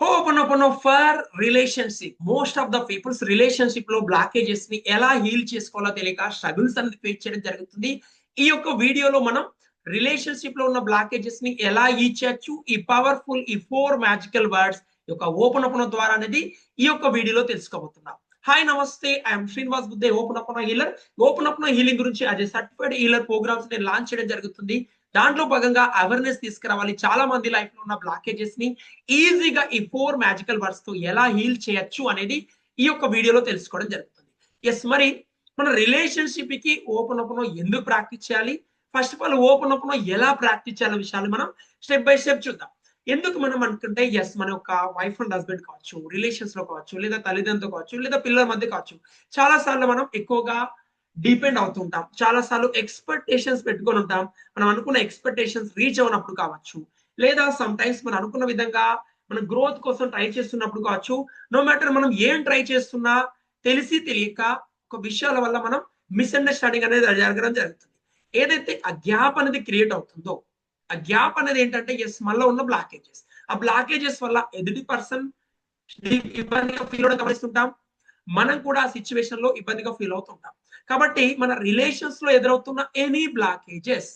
Hooponopono for relationship most of the peoples రిలేషన్షిప్లో బ్లాకేజెస్ని ఎలా హీల్ చేసుకోవాలో తెలియక స్ట్రగుల్స్ అనేది ఫేస్ చేయడం జరుగుతుంది. ఈ యొక్క వీడియోలో మనం రిలేషన్షిప్లో ఉన్న బ్లాకేజెస్ని ఎలా ఈ చేయొచ్చు? ఈ పవర్ఫుల్ ఈ ఫోర్ మ్యాజికల్ వర్డ్స్ యొక్క ఓపెన్ ఓపెన్ ద్వారా అనేది ఈ యొక్క వీడియోలో తెలుసుకోబోతున్నాం. Hi namaste I'm Srinivas Buddhe open up healer open up healing గురించి అదే సర్టిఫైడ్ హీలర్ ప్రోగ్రామ్స్ నేను లాంచ్ చేయడం జరుగుతుంది. దాంట్లో భాగంగా అవేర్నెస్ తీసుకురావాలి. చాలా మంది లైఫ్లో ఉన్న బ్లాకేజెస్ని ఈజీగా ఈ ఫోర్ మ్యాజికల్ వర్డ్స్తో ఎలా హీల్ చేయొచ్చు అనేది ఈ యొక్క వీడియోలో తెలుసుకోవడం జరుగుతుంది. ఎస్ మరి మన రిలేషన్షిప్కి ఓపెన్ ఓపెన్ ఎందుకు ప్రాక్టీస్ చేయాలి? First of all open open ఎలా ప్రాక్టీస్ చేయాలి విషయాలు మనం స్టెప్ బై స్టెప్ చూద్దాం. ఎందుకు మనం అనుకుంటే ఎస్ మన యొక్క వైఫ్ అండ్ హస్బెండ్ కావచ్చు రిలేషన్స్లో కావచ్చు లేదా తల్లిదండ్రులు కావచ్చు లేదా పిల్లల మధ్య కావచ్చు చాలా సార్లు మనం ఎక్కువగా డిపెండ్ అవుతుంటాం చాలా సార్లు ఎక్స్పెక్టేషన్స్ పెట్టుకొని ఉంటాం. మనం అనుకున్న ఎక్స్పెక్టేషన్స్ రీచ్ అవునప్పుడు కావచ్చు. లేదా సమ్ టైమ్స్ మనం అనుకున్న విధంగా మనం గ్రోత్ కోసం ట్రై చేస్తున్నప్పుడు కావచ్చు. నో మ్యాటర్ మనం ఏం ట్రై చేస్తున్నా తెలిసి తెలియక ఒక విషయాల వల్ల మనం మిస్అండర్స్టాండింగ్ అనేది జరగడం జరుగుతుంది. ఏదైతే ఆ గ్యాప్ అనేది క్రియేట్ అవుతుందో ఆ గ్యాప్ అనేది ఏంటంటే ఎస్ మళ్ళీ ఉన్న బ్లాకేజెస్ ఆ బ్లాకేజెస్ వల్ల ఎదుటి పర్సన్ ఇబ్బందిగా ఫీల్ అవడం గమనిస్తుంటాం. మనం కూడా ఆ సిచ్యువేషన్లో ఇబ్బందిగా ఫీల్ అవుతుంటాం. కాబట్టి మన రిలేషన్స్లో ఎదురవుతున్న ఎనీ బ్లాకేజెస్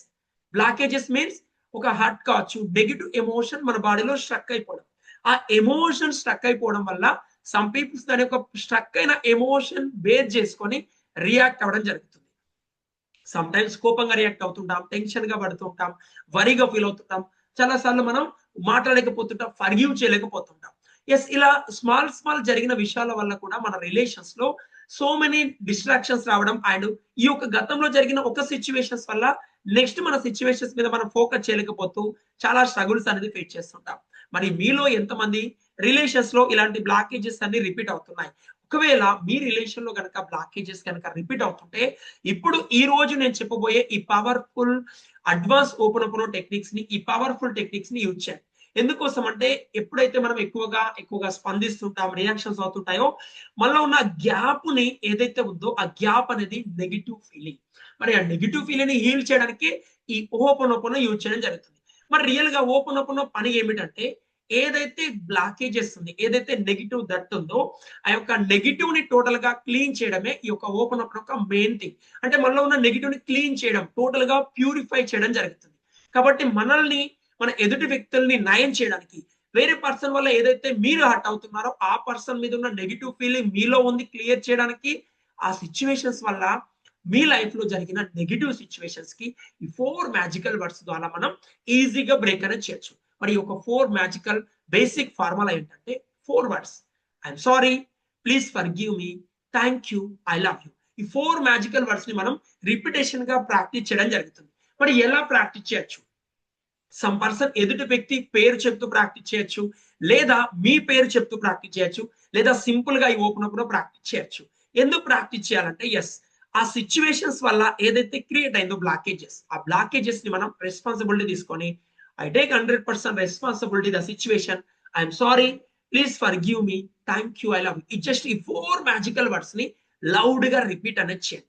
బ్లాకేజెస్ మీన్స్ ఒక హార్ట్ కావచ్చు నెగిటివ్ ఎమోషన్ మన బాడీలో స్ట్రక్ అయిపోవడం. ఆ ఎమోషన్ స్ట్రక్ అయిపోవడం వల్ల సమ్ పీపుల్స్ దాని యొక్క స్ట్రక్ అయిన ఎమోషన్ బేర్ చేసుకొని రియాక్ట్ అవ్వడం జరుగుతుంది. సమ్ టైమ్స్ కోపంగా రియాక్ట్ అవుతుంటాం టెన్షన్గా పడుతుంటాం వరిగా ఫీల్ అవుతుంటాం. చాలా సార్లు మనం మాట్లాడలేకపోతుంటాం ఫర్గ్యూ చేయలేకపోతుంటాం. ఎస్ ఇలా స్మాల్ స్మాల్ జరిగిన విషయాల వల్ల కూడా మన రిలేషన్స్లో సో మెనీ డిస్ట్రాక్షన్స్ రావడం అండ్ ఈ యొక్క గతంలో జరిగిన ఒక సిచ్యువేషన్స్ వల్ల నెక్స్ట్ మన సిచ్యువేషన్స్ మీద మనం ఫోకస్ చేయలేకపోతూ చాలా స్ట్రగుల్స్ అనేది ఫేస్ చేస్తుంటాం. మరి మీలో ఎంతమంది రిలేషన్స్లో ఇలాంటి బ్లాకేజెస్ అన్ని రిపీట్ అవుతున్నాయి? ఒకవేళ మీ రిలేషన్లో కనుక బ్లాకేజెస్ కనుక రిపీట్ అవుతుంటే ఇప్పుడు ఈ రోజు నేను చెప్పబోయే ఈ పవర్ఫుల్ అడ్వాన్స్ ఓపెన్ ఓపెన్ టెక్నిక్స్ని ఈ పవర్ఫుల్ టెక్నిక్స్ని యూజ్ చేయండి. ఎందుకోసం అంటే ఎప్పుడైతే మనం ఎక్కువగా ఎక్కువగా స్పందిస్తుంటాం రియాక్షన్స్ అవుతుంటాయో మనలో ఉన్న గ్యాప్ని ఏదైతే ఉందో ఆ గ్యాప్ అనేది నెగిటివ్ ఫీలింగ్ మరి ఆ నెగిటివ్ ఫీలింగ్ని హీల్ చేయడానికి ఈ ఓపెన్ ఓపెన్ యూజ్ చేయడం జరుగుతుంది. మరి రియల్గా ఓపెన్ ఓపెన్ పని ఏమిటంటే ఏదైతే బ్లాకేజెస్ ఉంది ఏదైతే నెగిటివ్ దట్ ఉందో ఆ యొక్క నెగిటివ్ని టోటల్గా క్లీన్ చేయడమే ఈ యొక్క ఓపెన్ ఓపెన్ యొక్క మెయిన్ థింగ్ అంటే మనలో ఉన్న నెగిటివ్ని క్లీన్ చేయడం టోటల్గా ప్యూరిఫై చేయడం జరుగుతుంది. కాబట్టి మనల్ని మన ఎదుటి వ్యక్తుల్ని నయం చేయడానికి. వేరే పర్సన్ వల్ల ఏదైతే మీరు హర్ట్ అవుతున్నారో ఆ పర్సన్ మీద ఉన్న నెగిటివ్ ఫీలింగ్ మీలో ఉంది క్లియర్ చేయడానికి ఆ సిచ్యువేషన్స్ వల్ల మీ లైఫ్లో జరిగిన నెగిటివ్ సిచ్యువేషన్స్కి ఈ ఫోర్ మ్యాజికల్ వర్డ్స్ ద్వారా మనం ఈజీగా బ్రేక్ అనేది చేయొచ్చు. మరి ఒక ఫోర్ మ్యాజికల్ బేసిక్ ఫార్ములా ఏంటంటే four words. I'm sorry please forgive me thank you I love you. ఈ ఫోర్ మ్యాజికల్ వర్డ్స్ని మనం రిపిటేషన్గా ప్రాక్టీస్ చేయడం జరుగుతుంది. మరి ఎలా ప్రాక్టీస్ చేయొచ్చు? సమ్ పర్సన్ ఎదుటి వ్యక్తి పేరు చెప్తూ ప్రాక్టీస్ చేయొచ్చు లేదా మీ పేరు చెప్తూ ప్రాక్టీస్ చేయొచ్చు లేదా సింపుల్గా ఈ ఓపెన్ ఓపెన్ ప్రాక్టీస్ చేయొచ్చు. ఎందుకు ప్రాక్టీస్ చేయాలంటే ఎస్ ఆ సిచ్యువేషన్స్ వల్ల ఏదైతే క్రియేట్ అయిందో బ్లాకేజెస్ ఆ బ్లాకేజెస్ని మనం రెస్పాన్సిబిలిటీ తీసుకొని I take hundred percent responsibility the situation I'm sorry please forgive me thank you I love it just ఈ ఫోర్ మ్యాజికల్ వర్డ్స్ని లౌడ్గా రిపీట్ అనేది చేయండి.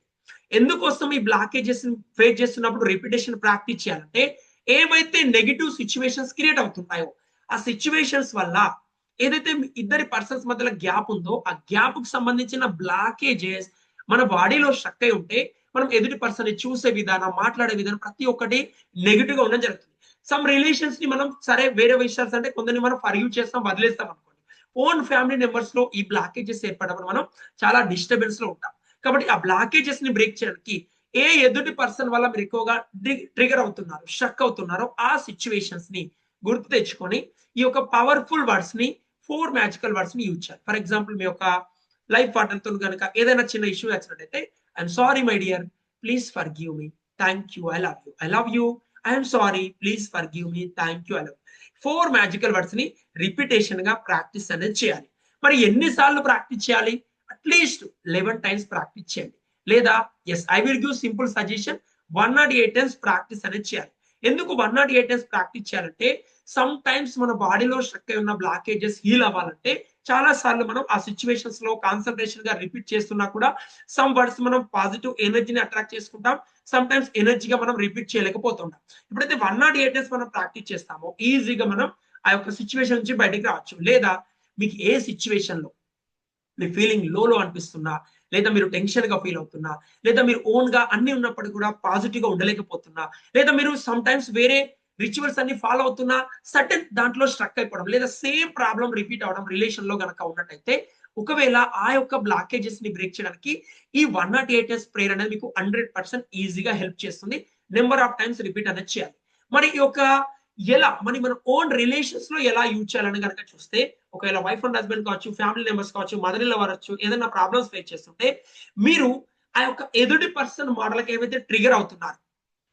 ఎందుకోసం ఈ బ్లాకేజెస్ ఫేస్ చేస్తున్నప్పుడు రిపిటేషన్ ప్రాక్టీస్ చేయాలంటే ఏవైతే నెగిటివ్ సిచ్యువేషన్స్ క్రియేట్ అవుతుంటాయో ఆ సిచ్యువేషన్స్ వల్ల ఏదైతే ఇద్దరి పర్సన్స్ మధ్యలో గ్యాప్ ఉందో ఆ గ్యాప్కు సంబంధించిన బ్లాకేజెస్ మన బాడీలో స్ట్రక్ అయి ఉంటే మనం ఎదుటి పర్సన్ చూసే విధానం మాట్లాడే విధానం ప్రతి ఒక్కటి నెగిటివ్గా ఉండడం జరుగుతుంది. సమ్ రిలేషన్స్ని మనం సరే వేరే విషయాలు అంటే కొందరిని మనం ఫర్యూ చేస్తాం వదిలేస్తాం అనుకోండి. ఓన్ ఫ్యామిలీ మెంబర్స్లో ఈ బ్లాకేజెస్ ఏర్పడడం మనం చాలా డిస్టర్బెన్స్లో ఉంటాం. కాబట్టి ఆ బ్లాకేజెస్ని బ్రేక్ చేయడానికి ఏ ఎదుటి పర్సన్ వల్ల మీరు ఎక్కువగా ట్రిగర్ అవుతున్నారు స్ట్రక్ అవుతున్నారో ఆ సిచ్యువేషన్స్ని గుర్తు తెచ్చుకొని ఈ యొక్క పవర్ఫుల్ వర్డ్స్ని ఫోర్ మ్యాజికల్ వర్డ్స్ని యూజ్ చేయాలి. ఫర్ ఎగ్జాంపుల్ మీ యొక్క లైఫ్ పార్ట్నర్తో కనుక ఏదైనా చిన్న ఇష్యూ వచ్చినట్టయితే I'm sorry my dear please forgive me thank you I love you I love you I'm sorry please forgive me thank you I love four magical వర్డ్స్ని రిపిటేషన్గా practice అనేది చేయాలి. మరి ఎన్నిసార్లు ప్రాక్టీస్ చేయాలి? అట్లీస్ట్ లెవెన్ టైమ్స్ ప్రాక్టీస్ చేయండి. లేదా? Yes I will give simple suggestion one nought eight times practice అనేది చేయాలి. ఎందుకు one nought eight times practice చేయాలంటే సమ్ టైమ్స్ మన బాడీలో స్ట్రక్ అయి ఉన్న బ్లాకేజెస్ హీల్ అవ్వాలంటే చాలా సార్లు మనం ఆ సిచ్యువేషన్స్లో కాన్సన్ట్రేషన్గా రిపీట్ చేస్తున్నా కూడా సమ్ వర్డ్స్ మనం పాజిటివ్ ఎనర్జీని అట్రాక్ట్ చేసుకుంటాం. సమ్ టైమ్స్ ఎనర్జీగా మనం రిపీట్ చేయలేకపోతుంటాం. ఇప్పుడైతే వన్ నాట్ ఎయిట్ డేస్ మనం ప్రాక్టీస్ చేస్తామో ఈజీగా మనం ఆ యొక్క సిచ్యువేషన్ నుంచి బయటకు రావచ్చు. లేదా మీకు ఏ సిచ్యువేషన్లో మీ ఫీలింగ్ లోలో అనిపిస్తున్నా లేదా మీరు టెన్షన్గా ఫీల్ అవుతున్నా లేదా మీరు ఓన్గా అన్ని ఉన్నప్పటికీ కూడా పాజిటివ్గా ఉండలేకపోతున్నా లేదా మీరు సమ్ టైమ్స్ వేరే రిచువల్స్ అన్ని ఫాలో అవుతున్నా సటన్ దాంట్లో స్ట్రక్ అయిపోవడం లేదా సేమ్ ప్రాబ్లం రిపీట్ అవడం రిలేషన్లో గనక ఉన్నట్టయితే ఒకవేళ ఆ యొక్క బ్లాకేజెస్ని బ్రేక్ చేయడానికి ఈ వన్ నాట్ ఎయిట్ ప్రేయర్ అనేది మీకు హండ్రెడ్ పర్సెంట్ ఈజీగా హెల్ప్ చేస్తుంది. నెంబర్ ఆఫ్ టైమ్స్ రిపీట్ అనేది చేయాలి. మరి ఈ యొక్క ఎలా? మరి మన ఓన్ రిలేషన్స్లో ఎలా యూజ్ చేయాలని కనుక చూస్తే ఒకవేళ వైఫ్ అండ్ హస్బెండ్ కావచ్చు ఫ్యామిలీ మెంబర్స్ కావచ్చు మదర్ ఇన్ అవ్వచ్చు ఏదైనా ప్రాబ్లమ్స్ ఫేస్ చేస్తుంటే మీరు ఆ యొక్క ఎదుటి పర్సన్ మోడల్కి ఏవైతే ట్రిగర్ అవుతున్నారు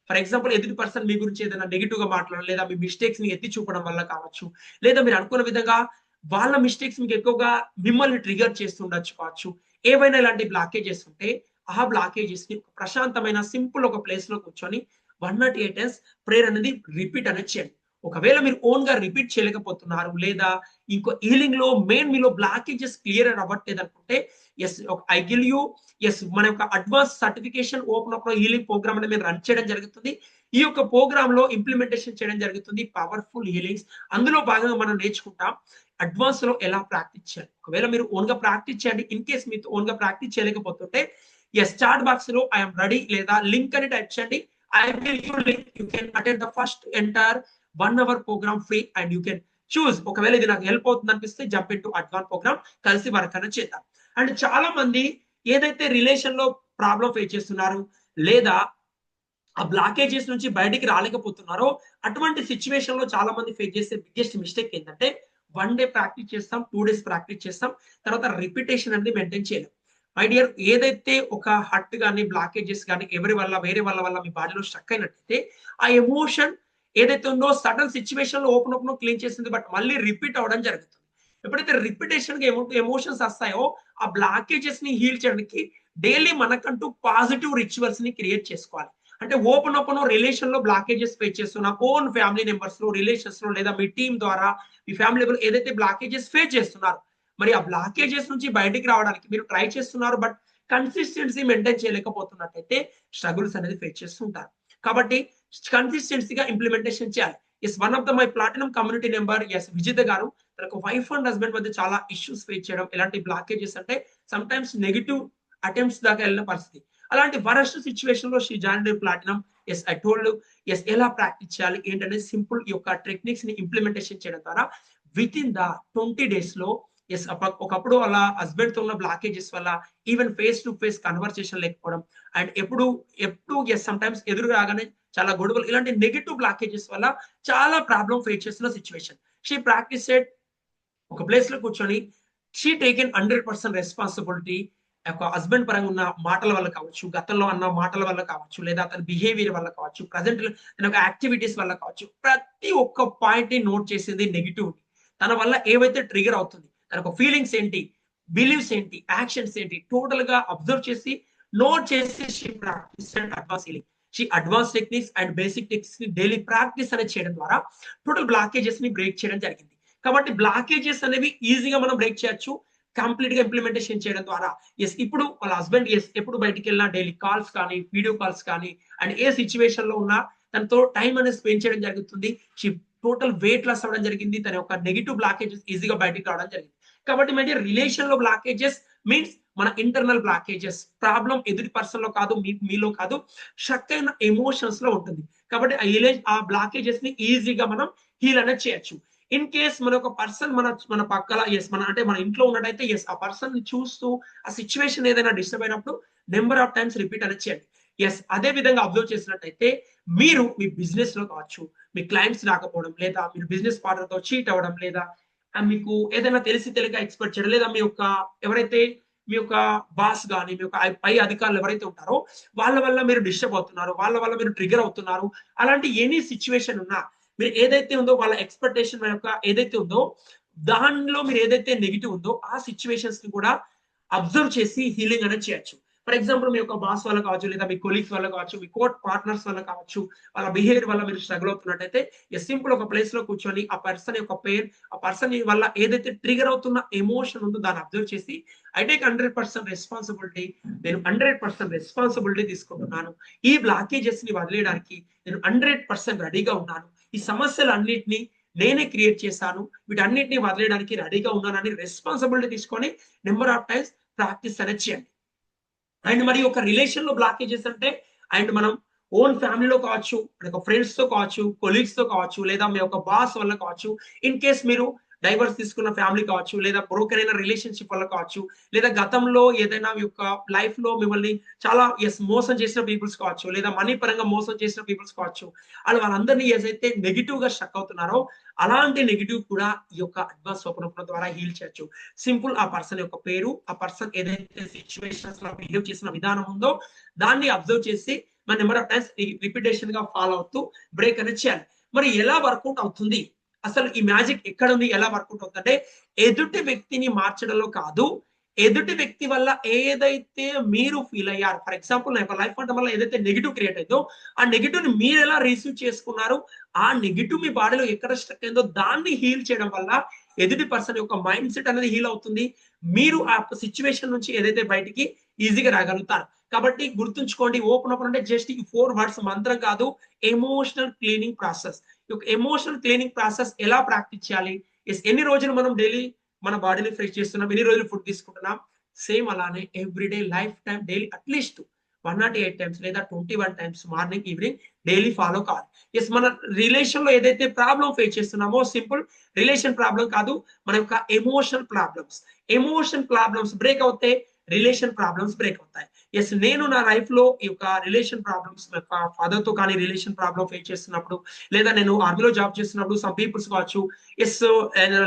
ఫర్ ఎగ్జాంపుల్ ఎదుటి పర్సన్ మీ గురించి ఏదైనా నెగిటివ్గా మాట్లాడడం లేదా మీ మిస్టేక్స్ని ఎత్తి చూపడం వల్ల కావచ్చు లేదా మీరు అనుకున్న విధంగా వాళ్ళ మిస్టేక్స్ మీకు ఎక్కువగా మిమ్మల్ని ట్రిగర్ చేస్తుండొచ్చు కావచ్చు. ఏవైనా ఇలాంటి బ్లాకేజెస్ ఉంటే ఆ బ్లాకేజెస్ని ప్రశాంతమైన సింపుల్ ఒక ప్లేస్లో కూర్చొని one nought eight yes prayer అనేది రిపీట్ అనేది చేయండి ఒకవేళ మీరు ఓన్గా రిపీట్ చేయలేకపోతున్నారు లేదా ఇంకో హీలింగ్లో మెయిన్ మీలో బ్లాకేజెస్ క్లియర్ అవ్వట్లేదు అనుకుంటే yes I will you yes మన యొక్క advance certification open up healing program అనేది మేము రన్ చేయడం జరుగుతుంది. ఈ యొక్క ప్రోగ్రామ్లో ఇంప్లిమెంటేషన్ చేయడం జరుగుతుంది. పవర్ఫుల్ హీలింగ్స్ అందులో భాగంగా మనం నేర్చుకుంటాం అడ్వాన్స్లో ఎలా ప్రాక్టీస్ చేయాలి. ఒకవేళ మీరు ఓన్గా ప్రాక్టీస్ చేయండి ఇన్ కేస్ మీతో ఓన్గా ప్రాక్టీస్ చేయలేకపోతుంటే ఎస్ చాట్ బాక్స్లో ఐఎమ్ రెడీ లేదా లింక్ అని టైప్ చేయండి. I will you link. You can attend the first entire one hour program free and you can choose ఒకవేళ ఇది నాకు హెల్ప్ అవుతుంది అనిపిస్తే jump in to advance program కలిసి వర్క్ అనేది చేద్దాం. అండ్ చాలా మంది ఏదైతే రిలేషన్లో ప్రాబ్లం ఫేస్ చేస్తున్నారు లేదా ఆ బ్లాకేజెస్ నుంచి బయటికి రాలేకపోతున్నారో అటువంటి సిచ్యువేషన్లో చాలా మంది ఫేస్ చేసే బిగ్గెస్ట్ మిస్టేక్ ఏంటంటే వన్ డే ప్రాక్టీస్ చేస్తాం టూ డేస్ ప్రాక్టీస్ చేస్తాం తర్వాత రిపిటేషన్ అనేది మెయింటైన్ చేయలేం. మై డియర్ ఏదైతే ఒక హట్ కానీ బ్లాకేజెస్ కానీ ఎవరి వల్ల వేరే వాళ్ళ వల్ల మీ బాడీలో స్ట్రక్ అయినట్టయితే ఆ ఎమోషన్ ఏదైతే ఉందో సడన్ సిచ్యువేషన్లో ఓపెన్ ఓపెన్ క్లీన్ చేసింది బట్ మళ్ళీ రిపీట్ అవడం జరుగుతుంది. ఎప్పుడైతే రిపిటేషన్గా ఎమోషన్స్ వస్తాయో ఆ బ్లాకేజెస్ని హీల్ చేయడానికి డైలీ మనకంటూ పాజిటివ్ రిచువల్స్ని క్రియేట్ చేసుకోవాలి. అంటే ఓపెన్ ఓపెన్ రిలేషన్లో బ్లాకేజెస్ ఫేస్ చేస్తున్న ఓన్ ఫ్యామిలీ మెంబర్స్లో రిలేషన్స్లో లేదా మీ టీం ద్వారా మీ ఫ్యామిలీ ఏదైతే బ్లాకేజెస్ ఫేస్ చేస్తున్నారు మరి ఆ బ్లాకేజెస్ నుంచి బయటికి రావడానికి మీరు ట్రై చేస్తున్నారు బట్ కన్సిస్టెన్సీ మెయింటైన్ చేయలేకపోతున్నట్టయితే స్ట్రగుల్స్ అనేది ఫేస్ చేస్తుంటారు. కాబట్టి కన్సిస్టెన్సీగా ఇంప్లిమెంటేషన్ చేయాలి. Yes one of the my platinum community number yes Vijitha garu తనకు వైఫ్ అండ్ హస్బెండ్ మధ్య చాలా ఇష్యూస్ ఫేస్ చేయడం ఎలాంటి బ్లాకేజెస్ అంటే సమ్ టైమ్స్ నెగిటివ్ అటెంప్ట్స్ దాకా వెళ్ళిన పరిస్థితి. అలాంటి వరస్ట్ సిచ్యువేషన్లో she join platinum yes I told yes ఎలా ప్రాక్టీస్ చేయాలి? ఏంటనేది సింపుల్ ఈ యొక్క టెక్నిక్స్ని ఇంప్లిమెంటేషన్ చేయడం ద్వారా విత్ ఇన్ ద ట్వంటీ డేస్లో ఎస్ ఒకప్పుడు అలా హస్బెండ్తో ఉన్న బ్లాకేజెస్ వల్ల even face to face conversation లేకపోవడం. అండ్ ఎప్పుడు ఎప్పుడు ఎస్ సమ్ టైమ్స్ ఎదురు రాగానే చాలా గొడవలు ఇలాంటి నెగిటివ్ బ్లాకేజెస్ వల్ల చాలా ప్రాబ్లం ఫేస్ చేస్తున్న సిచ్యువేషన్ షీ ప్రాక్టీస్ ఒక ప్లేస్లో కూర్చొని she taken hundred percent responsibility ఒక హస్బెండ్ పరంగా ఉన్న మాటల వల్ల కావచ్చు గతంలో అన్న మాటల వల్ల కావచ్చు లేదా అతని బిహేవియర్ వల్ల కావచ్చు ప్రజెంట్ ఒక యాక్టివిటీస్ వల్ల కావచ్చు ప్రతి ఒక్క పాయింట్ని నోట్ చేసింది నెగిటివ్ తన వల్ల ఏవైతే ట్రిగర్ అవుతుంది తనకు యొక్క ఫీలింగ్స్ ఏంటి? బిలీవ్స్ ఏంటి? యాక్షన్స్ ఏంటి? టోటల్గా అబ్జర్వ్ చేసి నోట్ చేసి she practice and advance healing she advance techniques and basic టెక్నిక్స్ని daily practice అనేది చేయడం ద్వారా టోటల్ బ్లాకేజెస్ని బ్రేక్ చేయడం జరిగింది. కాబట్టి బ్లాకేజెస్ అనేవి ఈజీగా మనం బ్రేక్ చేయొచ్చు. కంప్లీట్గా ఇంప్లిమెంటేషన్ చేయడం ద్వారా. ఎస్ ఇప్పుడు వాళ్ళ హస్బెండ్ ఎస్ ఎప్పుడు బయటికి వెళ్ళినా డైలీ కాల్స్ కానీ వీడియో కాల్స్ కానీ అండ్ ఏ సిచ్యువేషన్లో ఉన్నా తనతో టైం అనేది స్పెండ్ చేయడం జరుగుతుంది. షీ టోటల్ వెయిట్ లాస్ అవ్వడం జరిగింది. తన యొక్క నెగిటివ్ బ్లాకేజెస్ ఈజీగా బయటికి రావడం జరిగింది. కాబట్టి మధ్య రిలేషన్లో బ్లాకేజెస్ మీన్స్ మన ఇంటర్నల్ బ్లాకేజెస్ ప్రాబ్లం ఎదుటి పర్సన్లో కాదు మీ మీలో కాదు షక్ అయిన ఎమోషన్స్లో ఉంటుంది. కాబట్టి ఆ బ్లాకేజెస్ని ఈజీగా మనం హీల్ అనేది చేయొచ్చు. ఇన్ కేస్ మన ఒక పర్సన్ మన మన పక్కల ఎస్ మన అంటే మన ఇంట్లో ఉన్నట్టయితే ఎస్ ఆ పర్సన్ని చూస్తూ ఆ సిచ్యువేషన్ ఏదైనా డిస్టర్బ్ అయినప్పుడు నెంబర్ ఆఫ్ టైమ్స్ రిపీట్ అనేది చేయండి. ఎస్ అదే విధంగా అబ్జర్వ్ చేసినట్టయితే మీరు మీ బిజినెస్లో కావచ్చు మీ క్లయింట్స్ రాకపోవడం లేదా మీరు బిజినెస్ పార్ట్నర్తో చీట్ అవ్వడం లేదా మీకు ఏదైనా తెలిసి తెలియక ఎక్స్పెక్ట్ చేయడం లేదా మీ యొక్క ఎవరైతే మీ యొక్క బాస్ కానీ మీ యొక్క పై అధికారులు ఎవరైతే ఉంటారో వాళ్ళ వల్ల మీరు డిస్టర్బ్ అవుతున్నారు వాళ్ళ వల్ల మీరు ట్రిగర్ అవుతున్నారు అలాంటి ఎనీ సిచ్యువేషన్ ఉన్నా మీరు ఏదైతే ఉందో వాళ్ళ ఎక్స్పెక్టేషన్ యొక్క ఏదైతే ఉందో దానిలో మీరు ఏదైతే నెగిటివ్ ఉందో ఆ సిచ్యువేషన్స్ని కూడా అబ్జర్వ్ చేసి హీలింగ్ అనేది చేయొచ్చు. ఫర్ ఎగ్జాంపుల్ మీ యొక్క బాస్ వల్ల కావచ్చు లేదా మీ కొలీగ్స్ వల్ల కావచ్చు మీ కోర్ట్ పార్ట్నర్స్ వల్ల కావచ్చు వాళ్ళ బిహేవియర్ వల్ల మీరు స్ట్రగుల్ అవుతున్నట్టయితే సింపుల్ ఒక ప్లేస్లో కూర్చొని ఆ పర్సన్ యొక్క పెయిన్ ఆ పర్సన్ వల్ల ఏదైతే ట్రిగర్ అవుతున్న ఎమోషన్ ఉందో దాన్ని అబ్జర్వ్ చేసి I take hundred percent responsibility నేను హండ్రెడ్ పర్సెంట్ రెస్పాన్సిబిలిటీ తీసుకుంటున్నాను. ఈ బ్లాకేజెస్ని వదిలేయడానికి నేను హండ్రెడ్ పర్సెంట్ రెడీగా ఉన్నాను. ఈ సమస్యలు అన్నింటినీ నేనే క్రియేట్ చేశాను. వీటన్నిటిని వదిలేయడానికి రెడీగా ఉన్నానని రెస్పాన్సిబిలిటీ తీసుకొని నెంబర్ ఆఫ్ టైమ్స్ ప్రాక్టీస్ అనేది చేయండి. అండ్ మరి ఒక రిలేషన్లో బ్లాకేజెస్ అంటే అండ్ మనం ఓన్ ఫ్యామిలీలో కావచ్చు ఒక ఫ్రెండ్స్తో కావచ్చు కొలీగ్స్తో కావచ్చు లేదా మీ యొక్క బాస్ వల్ల కావచ్చు ఇన్ కేస్ మీరు డైవర్స్ తీసుకున్న ఫ్యామిలీ కావచ్చు లేదా బ్రోకర్ అయిన రిలేషన్షిప్ వల్ల కావచ్చు లేదా గతంలో ఏదైనా యొక్క లైఫ్లో మిమ్మల్ని చాలా ఎస్ మోసం చేసిన పీపుల్స్ కావచ్చు లేదా మనీ పరంగా మోసం చేసిన పీపుల్స్ కావచ్చు వాళ్ళు వాళ్ళందరినీ ఏదైతే నెగిటివ్గా స్టక్ అవుతున్నారో అలాంటి నెగిటివ్ కూడా ఈ యొక్క అడ్వాన్స్ స్వప్నపుల ద్వారా హీల్ చేయొచ్చు. సింపుల్ ఆ పర్సన్ యొక్క పేరు ఆ పర్సన్ ఏదైతే సిచ్యువేషన్స్లో బిహేవ్ చేసిన విధానం ఉందో దాన్ని అబ్జర్వ్ చేసి మన నెంబర్ ఆఫ్ టైమ్స్ రిపిటేషన్గా ఫాలో అవుతూ బ్రేక్ అనేది చేయాలి. మరి ఎలా వర్కౌట్ అవుతుంది? అసలు ఈ మ్యాజిక్ ఎక్కడ ఉంది? ఎలా వర్కౌట్ అవుతుంది అంటే ఎదుటి వ్యక్తిని మార్చడంలో కాదు ఎదుటి వ్యక్తి వల్ల ఏదైతే మీరు ఫీల్ అయ్యారు ఫర్ ఎగ్జాంపుల్ నా యొక్క లైఫ్ అంటే వల్ల ఏదైతే నెగిటివ్ క్రియేట్ అయిందో ఆ నెగిటివ్ని మీరు ఎలా రిసీవ్ చేసుకున్నారు? ఆ నెగిటివ్ మీ బాడీలో ఎక్కడ స్ట్రక్ అయిందో దాన్ని హీల్ చేయడం వల్ల ఎదుటి పర్సన్ యొక్క మైండ్ సెట్ అనేది హీల్ అవుతుంది. మీరు ఆ సిచ్యువేషన్ నుంచి ఏదైతే బయటికి ఈజీగా రాగలుగుతారు. కాబట్టి గుర్తుంచుకోండి ఓపెన్ ఓపెన్ అంటే జస్ట్ ఈ ఫోర్ వర్డ్స్ మంత్రం కాదు ఎమోషనల్ క్లీనింగ్ ప్రాసెస్ ఈ యొక్క ఎమోషనల్ క్లీనింగ్ ప్రాసెస్ ఎలా ప్రాక్టీస్ చేయాలి? ఎస్ ఎన్ని రోజులు మనం డైలీ మన బాడీని ఫ్రెష్ చేస్తున్నాం? ఎన్ని రోజులు ఫుడ్ తీసుకుంటున్నాం? సేమ్ అలానే everyday life time daily at least one nought eight times లేదా twenty one times morning evening daily follow కావాలి ఎస్ మన రిలేషన్లో ఏదైతే ప్రాబ్లం ఫేస్ చేస్తున్నామో సింపుల్ రిలేషన్ ప్రాబ్లం కాదు మన యొక్క emotional problems emotion problems break అవుతే రిలేషన్ ప్రాబ్లమ్స్ బ్రేక్ అవుతాయి. ఎస్ నేను నా లైఫ్లో ఈ యొక్క రిలేషన్ ప్రాబ్లమ్స్ ఫాదర్తో కానీ రిలేషన్ ప్రాబ్లమ్ ఫేస్ చేస్తున్నప్పుడు లేదా నేను ఆర్మీలో జాబ్ చేస్తున్నప్పుడు సమ్ పీపుల్స్ కావచ్చు ఎస్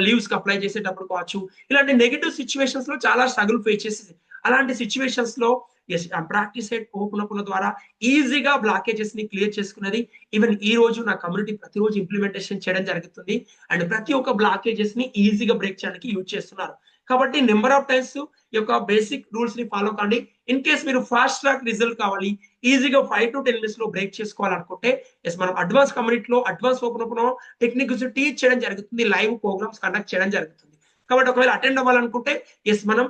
లీవ్స్కి అప్లై చేసేటప్పుడు కావచ్చు ఇలాంటి నెగిటివ్ సిచ్యువేషన్స్లో చాలా స్ట్రగుల్ ఫేస్ చేసి అలాంటి సిచ్యువేషన్స్లో ఎస్ ప్రాక్టీస్ ఓపెన్ ద్వారా ఈజీగా బ్లాకేజెస్ని క్లియర్ చేసుకున్నది. ఈవెన్ ఈ రోజు నా కమ్యూనిటీ ప్రతిరోజు ఇంప్లిమెంటేషన్ చేయడం జరుగుతుంది. అండ్ ప్రతి ఒక్క బ్లాకేజెస్ని ఈజీగా బ్రేక్ చేయడానికి యూజ్ చేస్తున్నారు. కాబట్టి నెంబర్ ఆఫ్ టైమ్స్ ఈ యొక్క బేసిక్ రూల్స్ని ఫాలో కండి. ఇన్ కేస్ మీరు ఫాస్ట్ ట్రాక్ రిజల్ట్ కావాలి ఈజీగా ఫైవ్ టు టెన్ మినిట్స్లో బ్రేక్ చేసుకోవాలనుకుంటే ఎస్ మనం అడ్వాన్స్ కమ్యూనిటీలో advance open open techniques teach చేయడం జరుగుతుంది లైవ్ ప్రోగ్రామ్స్ కండక్ట్ చేయడం జరుగుతుంది. కాబట్టి ఒకవేళ అటెండ్ అవ్వాలనుకుంటే ఎస్ మనం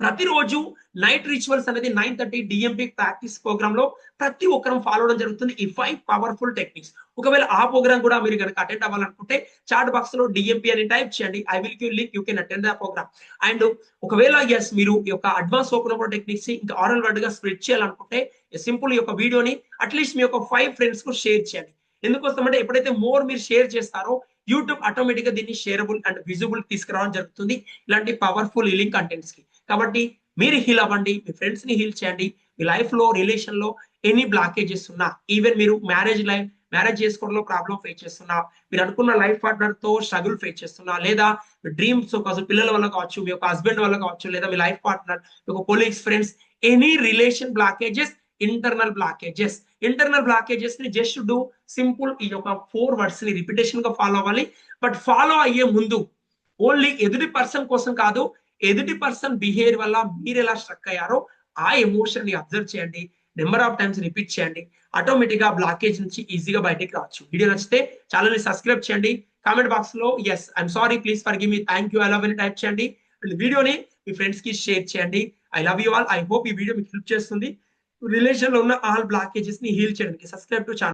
ప్రతిరోజు నైట్ రిచువల్స్ అనేది నైన్ థర్టీ డిఎంపీ ప్రాక్టీస్ ప్రోగ్రామ్లో ప్రతి ఒక్కరం ఫాలో అవడం జరుగుతుంది. ఈ ఫైవ్ పవర్ఫుల్ టెక్నిక్స్ ఒకవేళ ఆ ప్రోగ్రామ్ కూడా మీరు కనుక అటెండ్ అవ్వాలనుకుంటే చాట్ బాక్స్లో డిఎంపీ అని టైప్ చేయండి. I will cue link you can attend the program and ఒకవేళ ఎస్ మీరు ఈ యొక్క అడ్వాన్స్ ఓపెన్ టెక్నిక్స్ ఇంకా ఆరల్ వర్డ్గా స్ప్రెడ్ చేయాలనుకుంటే సింపుల్ ఈ యొక్క వీడియోని అట్లీస్ట్ మీ యొక్క ఫైవ్ ఫ్రెండ్స్కు షేర్ చేయండి. ఎందుకోసమంటే ఎప్పుడైతే మోర్ మీరు షేర్ చేస్తారో యూట్యూబ్ ఆటోమేటిక్గా దీన్ని షేరబుల్ అండ్ విజిబుల్ తీసుకురావడం జరుగుతుంది. ఇలాంటి పవర్ఫుల్ హీలింగ్ కంటెంట్స్కి. కాబట్టి మీరు హీల్ అవ్వండి మీ ఫ్రెండ్స్ని హీల్ చేయండి మీ లైఫ్లో రిలేషన్లో ఎనీ బ్లాకేజెస్ ఉన్నా ఈవెన్ మీరు మ్యారేజ్ లైఫ్ మ్యారేజ్ చేసుకోవడంలో ప్రాబ్లం ఫేస్ చేస్తున్నా మీరు అనుకున్న లైఫ్ పార్ట్నర్తో స్ట్రగుల్ ఫేస్ చేస్తున్నా లేదా డ్రీమ్స్ కావచ్చు పిల్లల వల్ల కావచ్చు మీ యొక్క హస్బెండ్ వల్ల కావచ్చు లేదా మీ లైఫ్ పార్ట్నర్ మీ యొక్క colleagues friends any relation blockages internal blockages internal బ్లాకేజెస్ని జస్ట్ డూ సింపుల్ ఈ యొక్క ఫోర్ వర్డ్స్ని రిపిటేషన్గా ఫాలో అవ్వాలి. బట్ ఫాలో అయ్యే ముందు ఓన్లీ ఎదుటి పర్సన్ కోసం కాదు ఎదుటి పర్సన్ బిహేవియర్ వల్ల మీరు ఎలా స్ట్రక్ అయ్యారో ఆ ఎమోషన్ని అబ్జర్వ్ చేయండి. నెంబర్ ఆఫ్ టైమ్స్ రిపీట్ చేయండి. ఆటోమేటిక్గా బ్లాకేజ్ నుంచి ఈజీగా బయటకి రావచ్చు. వీడియో నచ్చితే ఛానల్ని సబ్స్క్రైబ్ చేయండి. కామెంట్ బాక్స్లో yes I'm sorry please forgive me thank you I love అని టైప్ చేయండి. అండ్ వీడియోని మీ ఫ్రెండ్స్కి షేర్ చేయండి. I love you all I hope ఈ వీడియో మీకు హెల్ప్ చేస్తుంది. రిలేషన్లో ఉన్న ఆల్ బ్లాకేజెస్ని హీల్ చేయడానికి సబ్స్క్రైబ్ టు ఛానల్